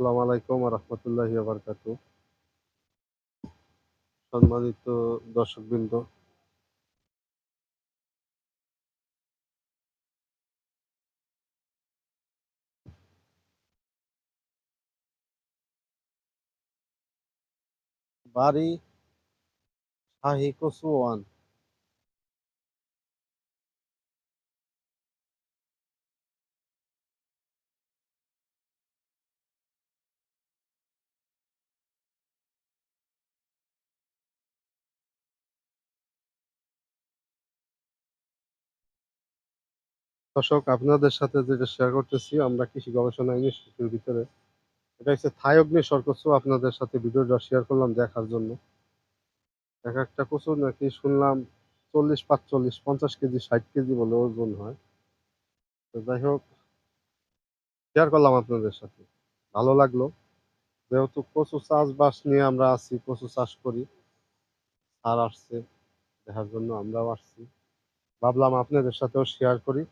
আসসালামু আলাইকুম রহমতুল্লাহি সম্মানিত দর্শকবৃন্দ বাড়ি শাহী কচু দর্শক, আপনাদের সাথে যেটা শেয়ার করতেছি, আমরা কৃষি গবেষণা ইনস্টিটিউটের ভিতরে। এটা হচ্ছে থাই অগ্নি সরকসু আপনাদের সাথে ভিডিওটা শেয়ার করলাম দেখার জন্য। এক একটা কচু নাকি শুনলাম চল্লিশ, পাঁচচল্লিশ, পঞ্চাশ কেজি, ষাট কেজি বলে ওজন হয়। তো যাই হোক শেয়ার করলাম আপনাদের সাথে। ভালো লাগল। যেহেতু কচু চাষবাস নিয়ে আমরা আছি, কচু চাষ করি আর আসছে, দেখার জন্য আমরাও আসছি। ভাবলাম আপনাদের সাথেও শেয়ার করি।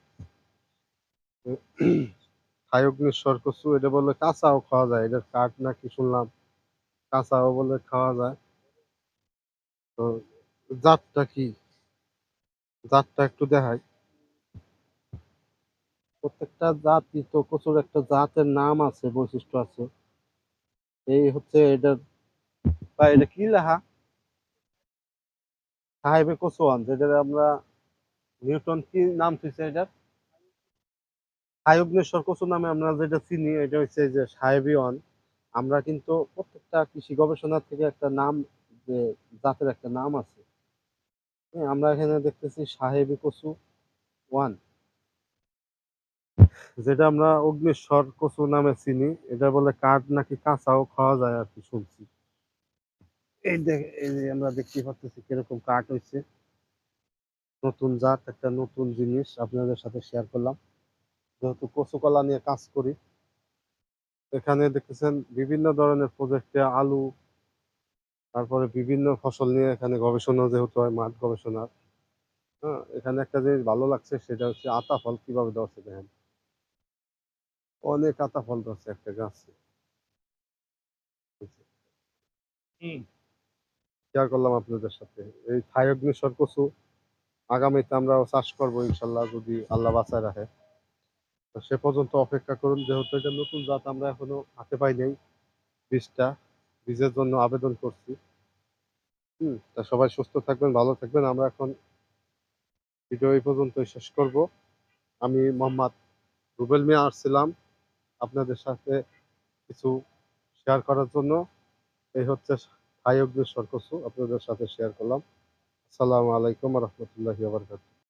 থাইগ্নিশ্বর কচু এটা বলে কাঁচাও খাওয়া যায়, এটার কাঠ নাকি শুনলাম কাঁচাও বলে খাওয়া যায়। তো জাতটা কি? জাতটা একটু দেখাই। প্রত্যেকটা জাতি তো কচুর একটা জাতের নাম আছে, বৈশিষ্ট্য আছে। এই হচ্ছে এটার বা এটা কি লেখা? সাহেবে কচুয়ান যেটা আমরা নিউটন কি নাম থইছে এটার? সাহেবনেশ্বর কচু নামে আমরা যেটা চিনি এটা হচ্ছে যে সাহেবী ওয়ান আমরা কিন্তু প্রত্যেকটা কৃষি গবেষণার থেকে একটা নাম যে জাতের একটা নাম আছে। হ্যাঁ, আমরা এখানে দেখতেছি সাহেবী কচু ওয়ান। যেটা আমরা অগ্নিশ্বর কচু নামে চিনি এটা বলে কাঠ নাকি কাঁচাও খাওয়া যায় আর কি শুনছি। এই যে আমরা দেখতে পাচ্ছি কীরকম কাঠ হয়েছে নতুন জাত একটা নতুন জিনিস আপনাদের সাথে শেয়ার করলাম। যেহেতু কচু কলা নিয়ে কাজ করি এখানে দেখতেছেন বিভিন্ন ধরনের প্রজেক্টে আলু তারপরে বিভিন্ন ফসল নিয়ে এখানে গবেষণা যেহেতু হয় মাঠ গবেষণা হ্যাঁ এখানে একটা জিনিস ভালো লাগছে সেটা হচ্ছে আতা ফল কীভাবে দেওয়া দেখেন। অনেক আতা ফল ধরছে একটা গাছে। শেয়ার করলাম আপনাদের সাথে। এই থাইগ্নেশ্বর কচু আগামীতে আমরা চাষ করব ইনশাল্লাহ যদি আল্লাহ বাঁচায় রাখে। সে পর্যন্ত অপেক্ষা করুন, যেহেতু এটা নতুন জাত, আমরা এখনও হাতে পাই নাই বীজটা। বীজের জন্য আবেদন করছি। হুম, তা সবাই সুস্থ থাকবেন, ভালো থাকবেন। আমরা এখন ভিডিও এই পর্যন্তই শেষ করব। আমি মোহাম্মদ রুবেল মিয়া আসছিলাম আপনাদের সাথে কিছু শেয়ার করার জন্য। এই হচ্ছে হাই অগ্নি সরকসু, আপনাদের সাথে শেয়ার করলাম। আসসালামু আলাইকুম রহমতুল্লাহি আবরকাত